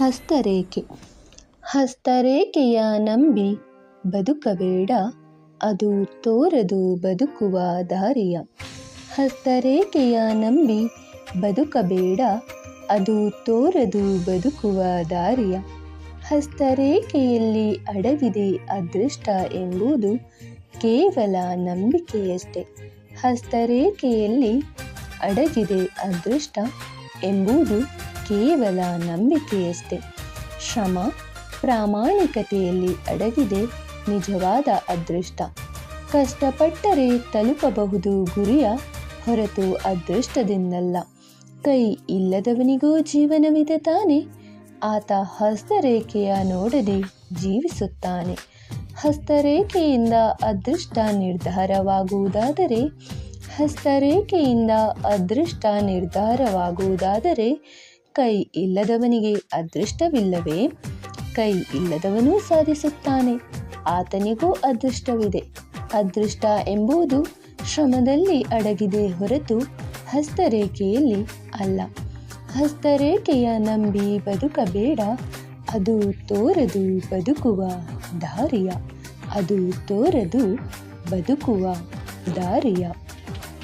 ಹಸ್ತರೇಖೆ. ಹಸ್ತರೇಖೆಯ ನಂಬಿ ಬದುಕಬೇಡ, ಅದು ತೋರದು ಬದುಕುವ ದಾರಿಯ. ಹಸ್ತರೇಖೆಯ ನಂಬಿ ಬದುಕಬೇಡ, ಅದು ತೋರದು ಬದುಕುವ ದಾರಿಯ. ಹಸ್ತರೇಖೆಯಲ್ಲಿ ಅಡಗಿದೆ ಅದೃಷ್ಟ ಎಂಬುದು ಕೇವಲ ನಂಬಿಕೆಯಷ್ಟೇ. ಹಸ್ತರೇಖೆಯಲ್ಲಿ ಅಡಗಿದೆ ಅದೃಷ್ಟ ಎಂಬುದು ಕೇವಲ ನಂಬಿಕೆಯಷ್ಟೇ. ಶ್ರಮ ಪ್ರಾಮಾಣಿಕತೆಯಲ್ಲಿ ಅಡಗಿದೆ ನಿಜವಾದ ಅದೃಷ್ಟ. ಕಷ್ಟಪಟ್ಟರೆ ತಲುಪಬಹುದು ಗುರಿಯ ಹೊರತು ಅದೃಷ್ಟದಿಂದಲ್ಲ. ಕೈ ಇಲ್ಲದವನಿಗೂ ಜೀವನವಿದೆ ತಾನೆ. ಆತ ಹಸ್ತರೇಖೆಯ ನೋಡದೆ ಜೀವಿಸುತ್ತಾನೆ. ಹಸ್ತರೇಖೆಯಿಂದ ಅದೃಷ್ಟ ನಿರ್ಧಾರವಾಗುವುದಾದರೆ, ಹಸ್ತರೇಖೆಯಿಂದ ಅದೃಷ್ಟ ನಿರ್ಧಾರವಾಗುವುದಾದರೆ ಕೈ ಇಲ್ಲದವನಿಗೆ ಅದೃಷ್ಟವಿಲ್ಲವೇ? ಕೈ ಇಲ್ಲದವನೂ ಸಾಧಿಸುತ್ತಾನೆ. ಆತನಿಗೂ ಅದೃಷ್ಟವಿದೆ. ಅದೃಷ್ಟ ಎಂಬುದು ಶ್ರಮದಲ್ಲಿ ಅಡಗಿದೆ ಹೊರತು ಹಸ್ತರೇಖೆಯಲ್ಲಿ ಅಲ್ಲ. ಹಸ್ತರೇಖೆಯ ನಂಬಿ ಬದುಕಬೇಡ. ಅದು ತೋರದು ಬದುಕುವ ದಾರಿಯ. ಅದು ತೋರದು ಬದುಕುವ ದಾರಿಯ.